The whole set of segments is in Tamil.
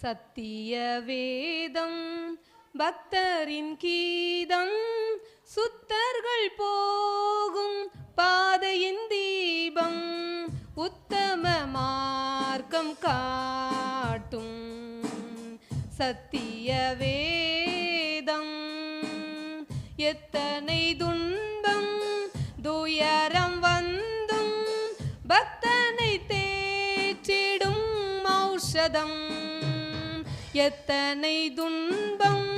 சத்திய வேதம் பக்தரின் கீதம் சுத்தர்கள் போகும் பாதையின் தீபம் உத்தம மார்க்கம் காட்டும். சத்திய வேதம் எத்தனை துன்பம் துயரம் எத்தனை துன்பம்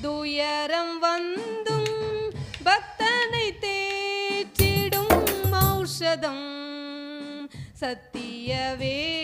துயரம் வந்தும் பக்தனை தேற்றிடும் ஔஷதம். சத்தியவே